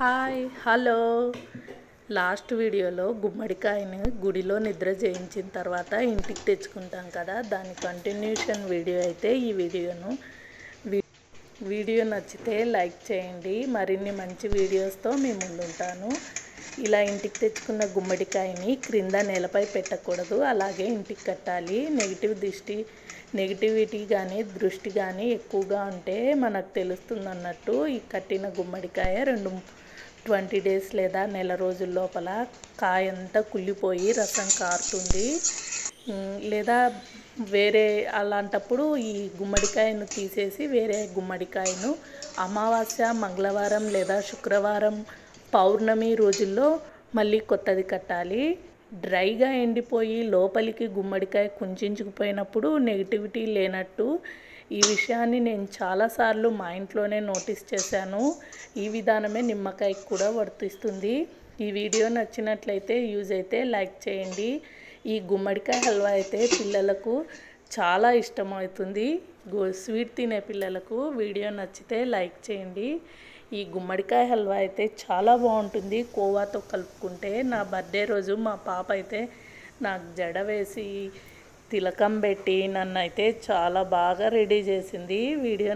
Hi hello. Last వీడియోలో గుమ్మడికాయని గుడిలో నిద్ర చేయించిన తర్వాత ఇంటికి తెచ్చుకుంటాం కదా దాని కంటిన్యూషన్ వీడియో అయితే ఈ వీడియోను. వీ- వీడియో నచ్చితే లైక్ చేయండి. మరిన్ని మంచి వీడియోస్తో మీ ముందుంటాను. ఇలా ఇంటికి తెచ్చుకున్న గుమ్మడికాయని క్రింద నేలపై పెట్టకూడదు అలాగే ఇంటికి కట్టాలి. నెగిటివ్ దృష్టి నెగిటివిటీ కానీ దృష్టి కానీ ఎక్కువగా ఉంటే మనకు తెలుస్తుంది అన్నట్టు ఈ కట్టిన గుమ్మడికాయ రెండు ట్వంటీ డేస్ లేదా నెల రోజుల లోపల కాయ అంతా కుళ్ళిపోయి రసం కారుతుంది. లేదా వేరే అలాంటప్పుడు ఈ గుమ్మడికాయను తీసేసి వేరే గుమ్మడికాయను అమావాస్య మంగళవారం లేదా శుక్రవారం పౌర్ణమి రోజుల్లో మళ్ళీ కొత్తది కట్టాలి. డ్రైగా ఎండిపోయి లోపలికి గుమ్మడికాయ కుంచుకుపోయినప్పుడు నెగిటివిటీ లేనట్టు ఈ విషయాన్ని నేను చాలాసార్లు మా ఇంట్లోనే నోటీస్ చేశాను. ఈ విధానమే నిమ్మకాయకి కూడా వర్తిస్తుంది. ఈ వీడియో నచ్చినట్లయితే యూజ్ అయితే లైక్ చేయండి. ఈ గుమ్మడికాయ హల్వా అయితే పిల్లలకు చాలా ఇష్టమవుతుంది. గో స్వీట్ తినే పిల్లలకు వీడియో నచ్చితే లైక్ చేయండి. ఈ గుమ్మడికాయ హల్వా అయితే చాలా బాగుంటుంది. కోవాతో కలుపుకుంటే నా బర్త్డే రోజు మా పాప అయితే నాకు జడ వేసి తిలకం పెట్టి నన్ను అయితే చాలా బాగా రెడీ చేసింది. వీడియో